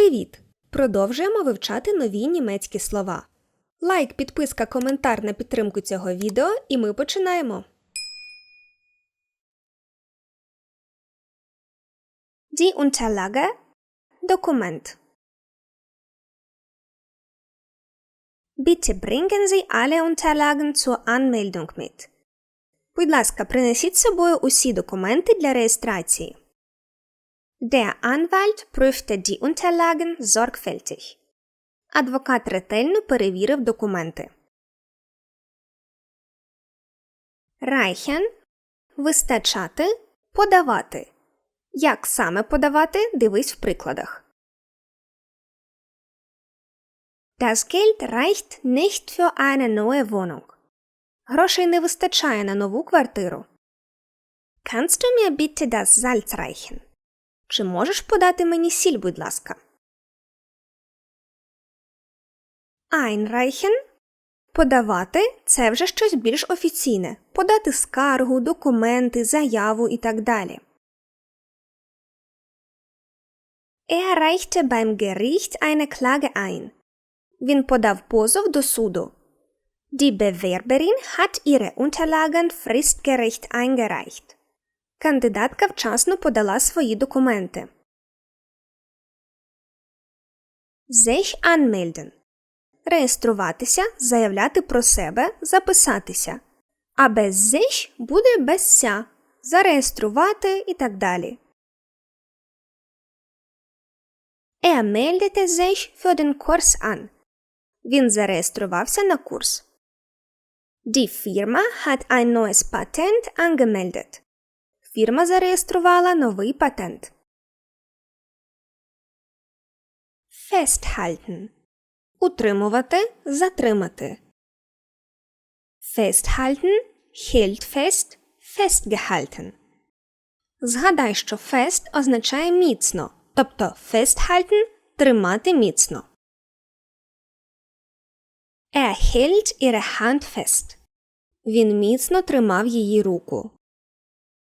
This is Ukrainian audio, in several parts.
Привіт! Продовжуємо вивчати нові німецькі слова. Лайк, підписка, коментар на підтримку цього відео, і ми починаємо. Die Unterlage Документ. Bitte bringen Sie alle Unterlagen zur Anmeldung mit. Будь ласка, принесіть з собою усі документи для реєстрації. Der Anwalt prüfte die Unterlagen sorgfältig. Адвокат ретельно перевірив документи. Reichen – вистачати, подавати. Як саме подавати, дивись в прикладах. Das Geld reicht nicht für eine neue Wohnung. Грошей не вистачає на нову квартиру. Kannst du mir bitte das Salz reichen? Чи можеш подати мені сіль, будь ласка? Einreichen – подавати – це вже щось більш офіційне. Подати скаргу, документи, заяву і так далі. Er reichte beim Gericht eine Klage ein. Він подав позов до суду. Die Bewerberin hat ihre Unterlagen fristgerecht eingereicht. Кандидатка вчасно подала свої документи. Sich anmelden. Реєструватися, заявляти про себе, записатися. А без sich буде без ся. Зареєструвати і так далі. Er meldete sich für an. Він зареєструвався на курс. Die Firma hat ein neues Patent angemeldet. Фірма зареєструвала новий патент. Festhalten. Утримувати, затримати. Festhalten, hält fest, festgehalten. Згадай, що fest означає міцно, тобто festhalten – тримати міцно. Er hält ihre Hand fest. Він міцно тримав її руку.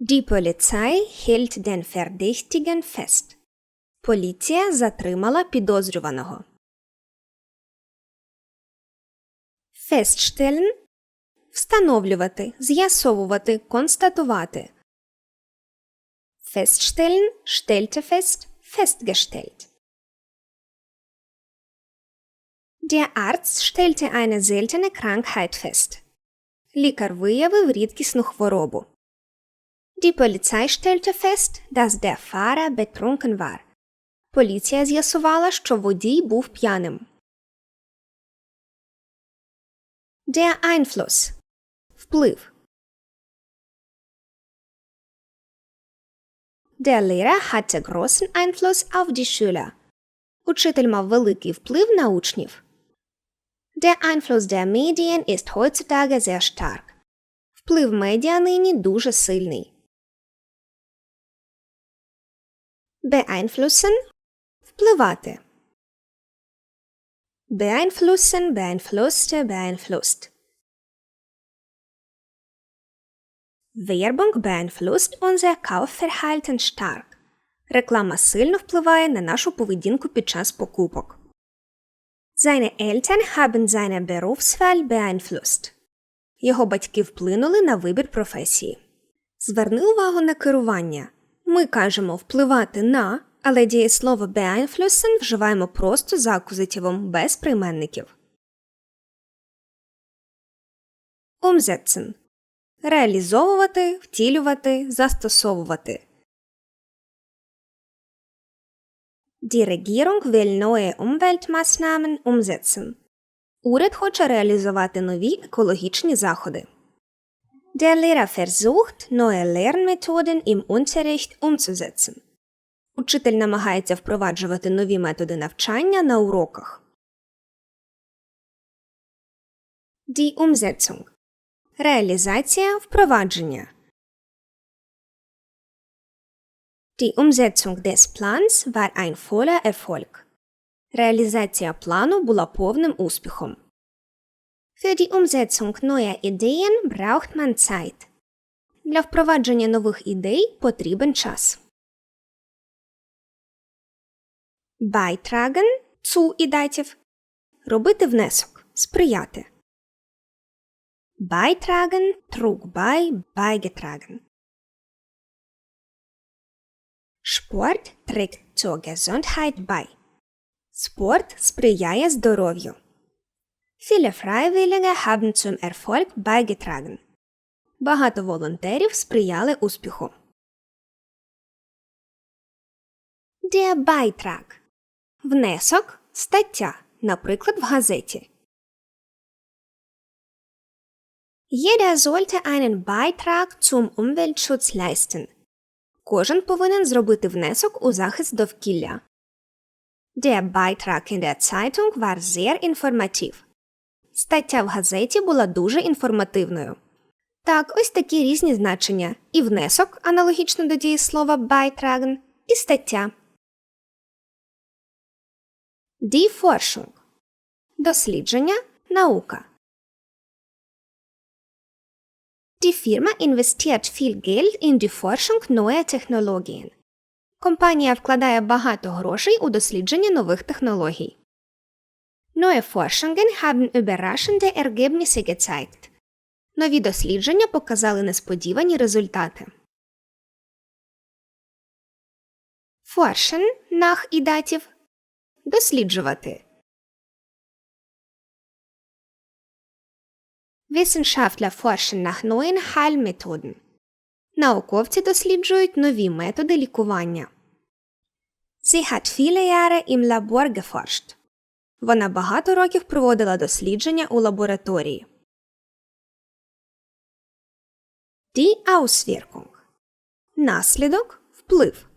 Die Polizei hält den Verdächtigen fest. Поліція затримала підозрюваного. Feststellen – встановлювати, з'ясовувати, констатувати. Feststellen, stellte fest, festgestellt. Der Arzt stellte eine seltene Krankheit fest. Лікар виявив рідкісну хворобу. Die Polizei stellte fest, dass der Fahrer betrunken war. Поліція з'ясувала, що водій був п'яним. Der Einfluss – вплив. Der Lehrer hatte großen Einfluss auf die Schüler. Учитель мав великий вплив на учнів. Der Einfluss der Medien ist heutzutage sehr stark. Вплив медіа нині дуже сильний. Beeinflussen – впливати. Beeinflussen, beeinflusste, beeinflusst. Werbung beeinflusst unser Kaufverhalten stark. Реклама сильно впливає на нашу поведінку під час покупок. Seine Eltern haben seine Berufswahl beeinflusst. Його батьки вплинули на вибір професії. Зверни увагу на керування. Ми кажемо впливати на, але дієслово beeinflussen вживаємо просто за акузативом без прийменників. Umsetzen – реалізовувати, втілювати, застосовувати. Die Regierung will neue Umweltmaßnahmen umsetzen. Уряд хоче реалізувати нові екологічні заходи. Der Lehrer versucht, neue Lernmethoden im Unterricht umzusetzen. Учитель намагається впроваджувати нові методи навчання на уроках. Die Umsetzung – реалізація впровадження. Die Umsetzung des Plans war ein voller Erfolg. Реалізація плану була повним успіхом. Für die Umsetzung neuer Ideen braucht man Zeit. Для впровадження нових ідей потрібен час. beitragen zu і робити внесок, сприяти. Beitragen, trug bei, beigetragen. Sport trägt zur Gesundheit bei. Спорт сприяє здоров'ю. Viele Freiwillige haben zum Erfolg beigetragen. Багато волонтерів сприяли успіху. Der Beitrag. Внесок, стаття, наприклад, в газеті. Jeder sollte einen Beitrag zum Umweltschutz leisten. Кожен повинен зробити внесок у захист довкілля. Der Beitrag in der Zeitung war sehr informativ. Стаття в газеті була дуже інформативною. Так, ось такі різні значення. І внесок, аналогічно до дієслова beitragen, і стаття. Die. Дослідження, наука. Die Firma investiert viel Geld in die Forschung neuer Technologien. Компанія вкладає багато грошей у дослідження нових технологій. Neue Forschungen haben überraschende Ergebnisse gezeigt. Нові дослідження показали несподівані результати. Forschen nach і датів досліджувати. Wissenschaftler forschen nach neuen Heilmethoden. Науковці досліджують нові методи лікування. Sie hat viele Jahre im Labor geforscht. Вона багато років проводила дослідження у лабораторії. Die Auswirkung. Наслідок вплив.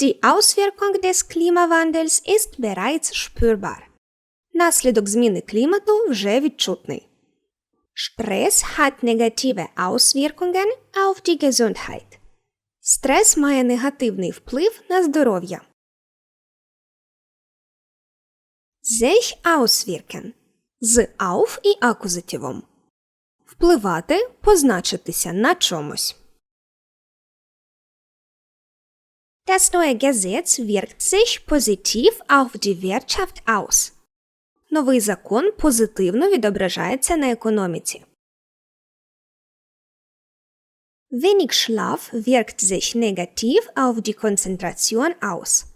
Die Auswirkung des Klimawandels ist bereits spürbar. Наслідок зміни клімату вже відчутний. Stress hat negative Auswirkungen auf die Gesundheit. Стрес має негативний вплив на здоров'я. Sich auswirken з auf і акузативом. Впливати позначитися на чомусь. Das neue Gesetz wirkt sich positiv auf die Wirtschaft aus. Новий закон позитивно відображається на економіці. Wenig Schlaf wirkt sich negativ auf die Konzentration aus.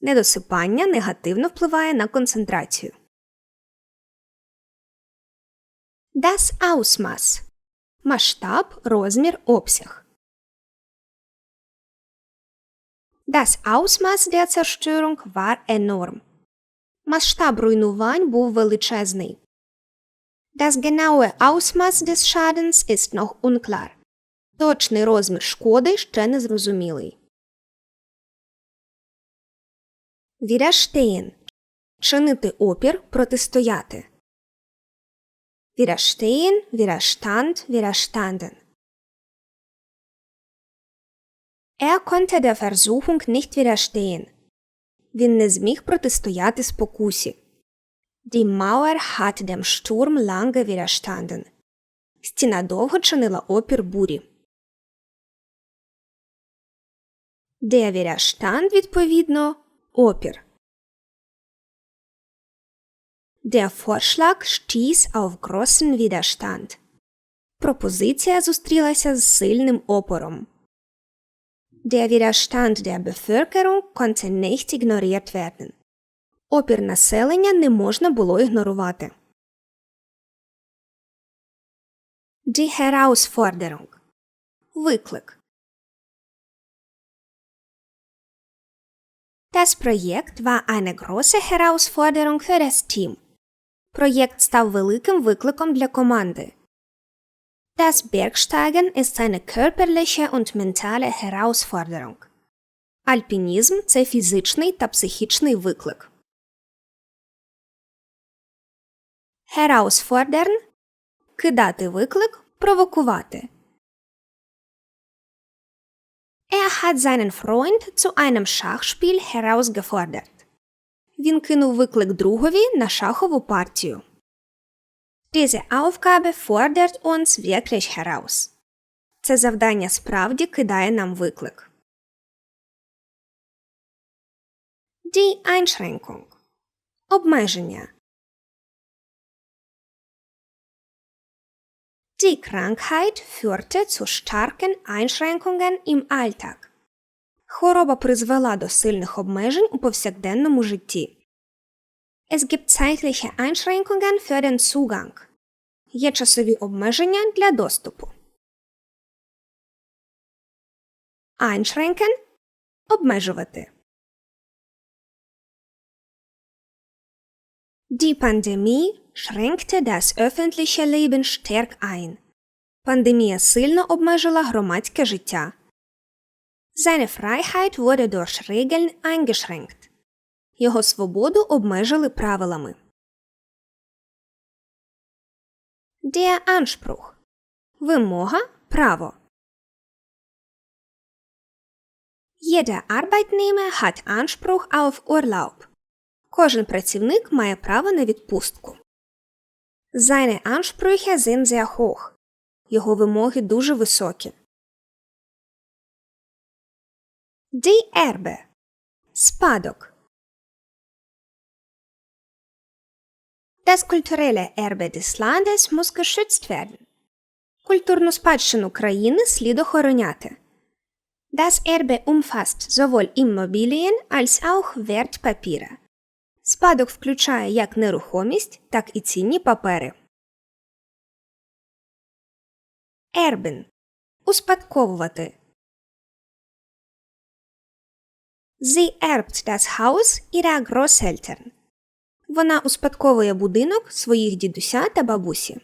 Недосипання негативно впливає на концентрацію. Das Ausmaß масштаб, розмір, обсяг. Das Ausmaß der Zerstörung war enorm. Масштаб руйнувань був величезний. Das genaue Ausmaß des Schadens ist noch unklar. Точний розмір шкоди ще не зрозумілий. Widerstehen – чинити опір, протистояти. Widerstehen, Widerstand, widerstanden. Er konnte der Versuchung nicht widerstehen. Він не зміг протистояти спокусі. Die Mauer hat dem Sturm lange widerstanden. Стіна довго чинила опір бурі. Der Widerstand, відповідно, опір. Der Vorschlag stieß auf großen Widerstand. Пропозиція зустрілася з сильним опором. Der Widerstand der Bevölkerung konnte nicht ignoriert werden. Опір населення не можна було ігнорувати. Die Herausforderung. Виклик. Das Projekt war eine große Herausforderung für das Team. Проєкт став великим викликом для команди. Das Bergsteigen ist eine körperliche und mentale Herausforderung. Альпінізм це фізичний та психічний виклик. Herausfordern – кидати виклик, провокувати. Er hat seinen Freund zu einem Schachspiel herausgefordert. Він кинув виклик другові на шахову партію. Diese Aufgabe fordert uns wirklich heraus. Це завдання справді кидає нам виклик. Die Einschränkung. Обмеження. Die Krankheit führte zu starken Einschränkungen im Alltag. Хвороба призвела до сильних обмежень у повсякденному житті. Es gibt zeitliche Einschränkungen für den Zugang. Є часові обмеження для доступу. Einschränken – обмежувати. Die Pandemie schränkte das öffentliche Leben stark ein. Пандемія сильно обмежила громадське життя. Seine Freiheit wurde durch Regeln eingeschränkt. Його свободу обмежили правилами. Der Anspruch. Вимога право. Jeder Arbeitnehmer hat Anspruch auf Urlaub. Кожен працівник має право на відпустку. Seine Ansprüche sind sehr hoch. Його вимоги дуже високі. Die Erbe. Спадок. Das kulturelle Erbe des Landes muss geschützt werden. Культурну спадщину країни слід охороняти. Das Erbe umfasst sowohl Immobilien als auch Wertpapiere. Спадок включає як нерухомість, так і цінні папери. Erben. Успадковувати. Sie erbt das Haus ihrer Großeltern. Вона успадковує будинок своїх дідуся та бабусі.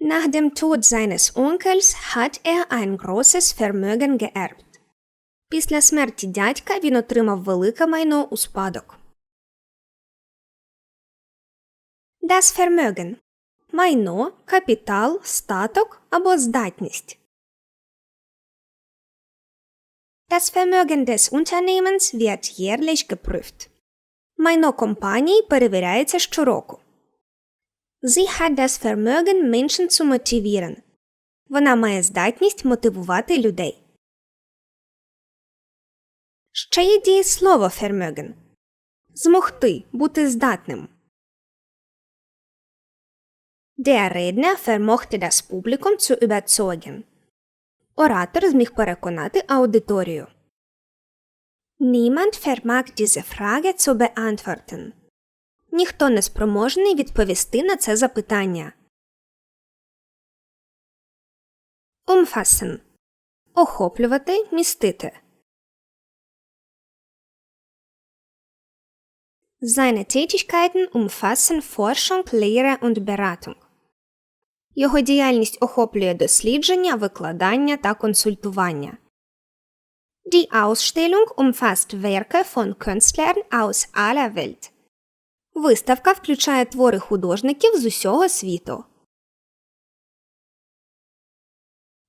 Nach dem Tod seines Onkels hat er ein großes Vermögen geerbt. Після смерті дядька він отримав велике майно у спадок. Das Vermögen – майно, капітал, статок або здатність. Das Vermögen des Unternehmens wird jährlich geprüft. Майно компанії перевіряється щороку. Sie hat das Vermögen, Menschen zu motivieren. Вона має здатність мотивувати людей. Ще є дієслово Vermögen. Змогти, бути здатним. Der Redner vermochte das Publikum zu überzeugen. Оратор зміг переконати аудиторію. Niemand vermag diese Frage zu beantworten. Ніхто не спроможний відповісти на це запитання. Umfassen – охоплювати, містити. Seine Tätigkeiten umfassen Forschung, Lehre und Beratung. Його діяльність охоплює дослідження, викладання та консультування. Die Ausstellung umfasst Werke von Künstlern aus aller Welt. Виставка включає твори художників з усього світу.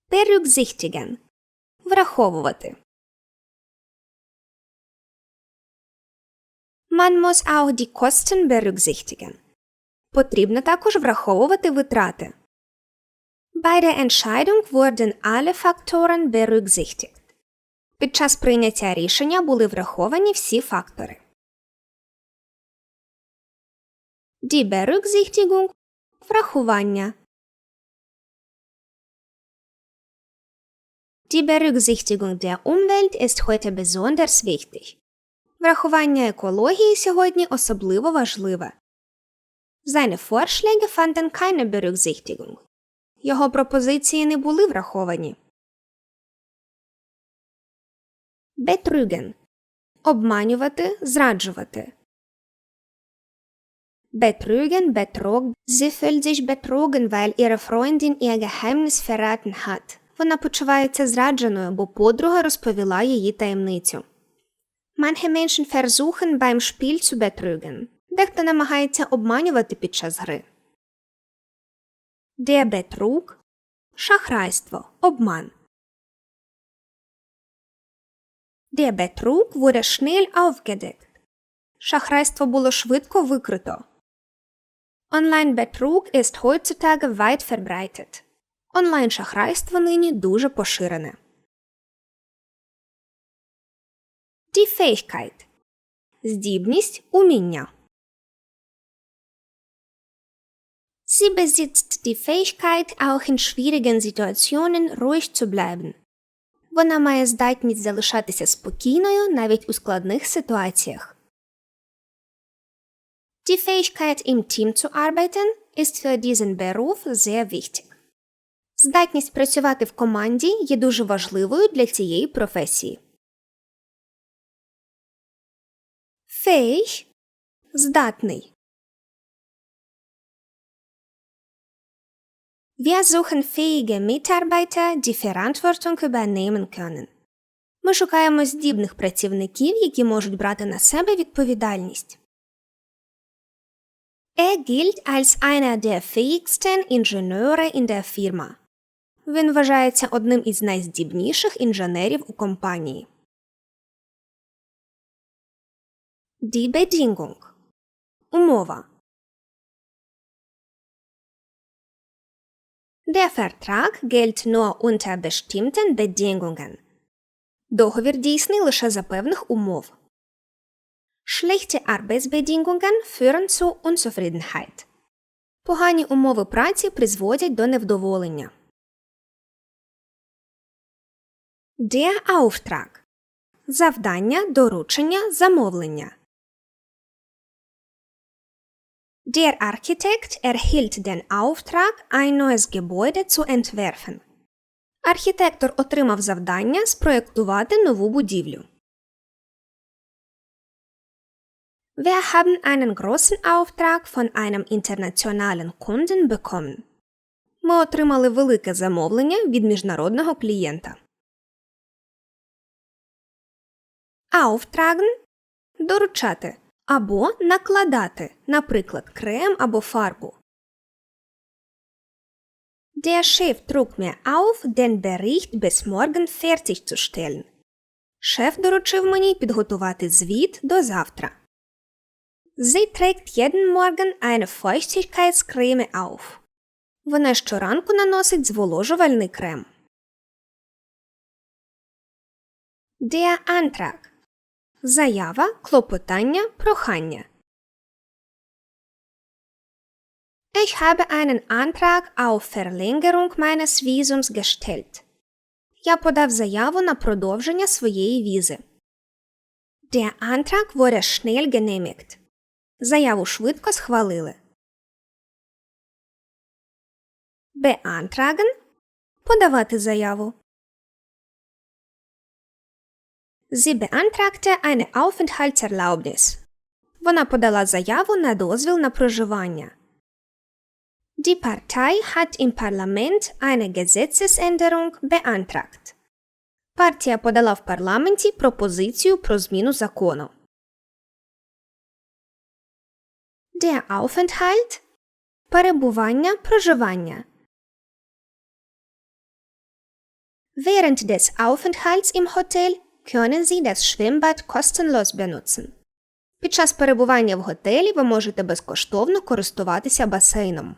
Berücksichtigen – враховувати. Man muss auch die Kosten berücksichtigen. Потрібно також враховувати витрати. Bei der Entscheidung wurden alle Faktoren berücksichtigt. Під час прийняття рішення були враховані всі фактори. Die Berücksichtigung – врахування. Die Berücksichtigung der Umwelt ist heute besonders wichtig. Врахування екології сьогодні особливо важливе. Seine Vorschläge fanden keine Berücksichtigung. Його пропозиції не були враховані. Betrügen – обманювати, зраджувати. Betrügen, Betrug. Sie fühlt sich betrogen, weil ihre Freundin ihr. Вона почувається зрадженою, бо подруга розповіла її таємницю. Manche Menschen versuchen beim Spiel zu betrügen. Дехто намагається обманювати під час гри. Der Betrug – шахрайство, обман. Der Betrug wurde schnell aufgedeckt. Шахрайство було швидко викрито. Online-Betrug ist heutzutage weit verbreitet. Онлайн-шахрайство нині дуже поширене. Die Fähigkeit здібність, уміння. Sie besitzt die Fähigkeit, auch in schwierigen Situationen ruhig zu bleiben. Вона має здатність залишатися спокійною навіть у складних ситуаціях. Die Fähigkeit, im Team zu arbeiten, ist für diesen Beruf sehr wichtig. Здатність працювати в команді є дуже важливою для цієї професії. Fähig – здатний. Wir suchen fähige Mitarbeiter, die Verantwortung übernehmen können. Ми шукаємо здібних працівників, які можуть брати на себе відповідальність. Er gilt als einer der fähigsten Ingenieure in der Firma. Він вважається одним із найздібніших інженерів у компанії. Die Bedingung Умова Der Vertrag gilt nur unter bestimmten Bedingungen. Договір дійсний лише за певних умов. Schlechte Arbeitsbedingungen führen zu Unzufriedenheit. Погані умови праці призводять до невдоволення. Der Auftrag Завдання, доручення, замовлення. Der Architekt erhielt den Auftrag, ein neues Gebäude zu entwerfen. Архітектор отримав завдання спроєктувати нову будівлю. Wir haben einen großen Auftrag von einem internationalen Kunden bekommen. Ми отримали велике замовлення від міжнародного клієнта. Auftragen – доручати або накладати, наприклад, крем або фарбу. Der Chef trug mir auf, den Bericht bis morgen fertigzustellen. Шеф доручив мені підготувати звіт до завтра. Sie trägt jeden Morgen eine Feuchtigkeitscreme auf. Вона щоранку наносить зволожувальний крем. Der Antrag Заява, клопотання, прохання. Ich habe einen Antrag auf Verlängerung meines Visums gestellt. Я подав заяву на продовження своєї візи. Der Antrag wurde schnell genehmigt. Заяву швидко схвалили. Beantragen – подавати заяву. Sie beantragte eine Aufenthaltserlaubnis. Вона подала заяву на дозвіл на проживання. Die Partei hat im Parlament eine Gesetzesänderung beantragt. Партія подала в парламенті пропозицію про зміну закону. Der Aufenthalt – перебування, проживання. Während des Aufenthalts im Hotel können Sie das Schwimmbad kostenlos benutzen. Під час перебування в готелі ви можете безкоштовно користуватися басейном.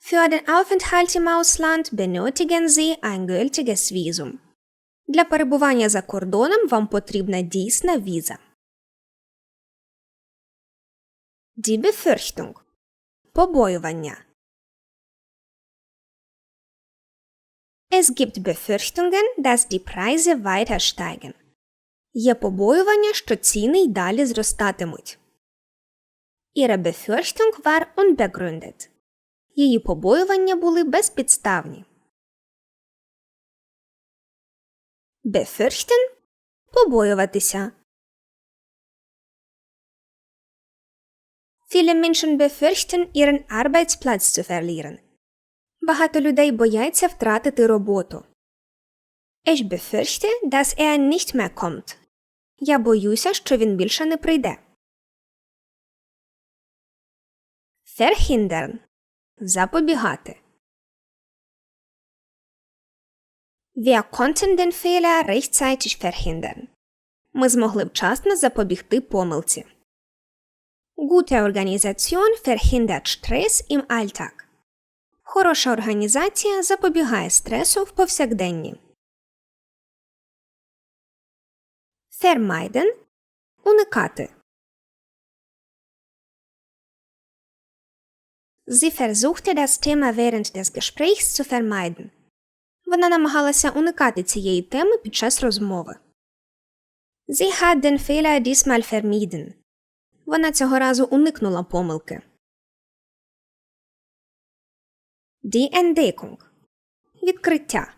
Für den Aufenthalt im Ausland benötigen Sie ein gültiges Visum. Для перебування за кордоном вам потрібна дійсна віза. Die Befürchtung – побоювання. Es gibt Befürchtungen, dass die Preise weiter steigen. Є побоювання, що ціни й далі зростатимуть. Ihre Befürchtung war unbegründet. Її побоювання були безпідставні. Befürchten – побоюватися. Viele Menschen befürchten, ihren Arbeitsplatz zu verlieren. Багато людей бояться втратити роботу. Ich befürchte, dass er nicht mehr kommt. Я боюся, що він більше не прийде. Verhindern – запобігати. Wir konnten den Fehler rechtzeitig verhindern. Ми змогли вчасно запобігти помилці. Gute Organisation verhindert Stress im Alltag. Хороша організація запобігає стресу в повсякденні. Vermeiden – уникати. Sie versuchte das Thema während des Gesprächs zu vermeiden. Вона намагалася уникати цієї теми під час розмови. Sie hat den Fehler diesmal vermieden. Вона цього разу уникнула помилки. Die Entdeckung – відкриття.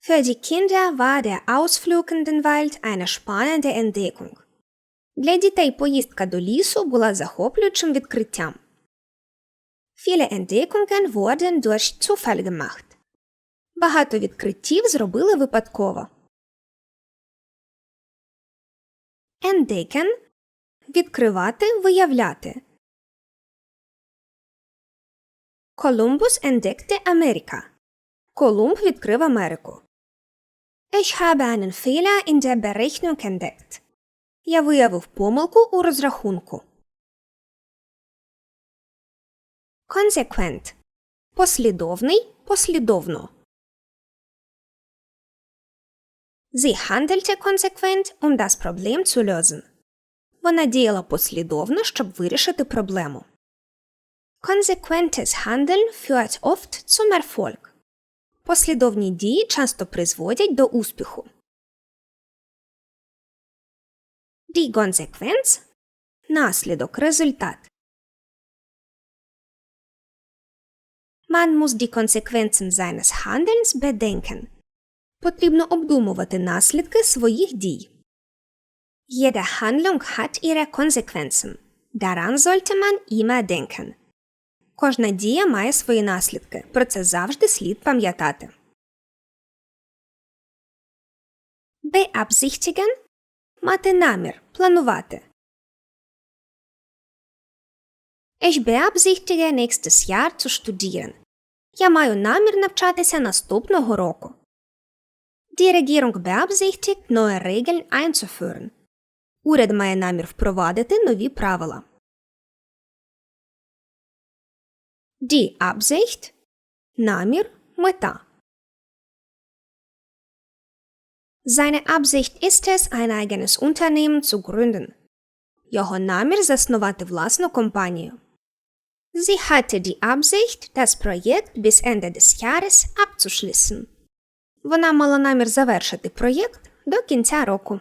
Für die Kinder war der Ausflug in den Wald eine spannende Entdeckung. Для дітей поїздка до лісу була захоплюючим відкриттям. Viele Entdeckungen wurden durch Zufall gemacht. Багато відкриттів зробили випадково. Entdecken – відкривати, виявляти. Columbus entdeckte Amerika. Колумб відкрив Америку. Ich habe einen Fehler in der Berechnung entdeckt. Я виявив помилку у розрахунку. Konsequent – послідовний, послідовно. Sie handelte konsequent, um das Problem zu lösen. Вона діяла послідовно, щоб вирішити проблему. Konsequentes Handeln führt oft zum Erfolg. Послідовні дії часто призводять до успіху. Die Konsequenz – наслідок, результат. Man muss die Konsequenzen seines Handelns bedenken. Потрібно обдумувати наслідки своїх дій. Jede Handlung hat ihre Konsequenzen. Daran sollte man immer denken. Кожна дія має свої наслідки. Про це завжди слід пам'ятати. Beabsichtigen – мати намір, планувати. Ich beabsichtige nächstes Jahr zu studieren. Я маю намір навчатися наступного року. Die Regierung beabsichtigt, neue Regeln einzuführen. Уряд має намір впровадити нові правила. Die Absicht – намір, мета. Seine Absicht ist es, ein eigenes Unternehmen zu gründen. Його намір заснувати власну компанію. Sie hatte die Absicht, das Projekt bis Ende des Jahres abzuschließen. Вона мала намір завершити проєкт до кінця року.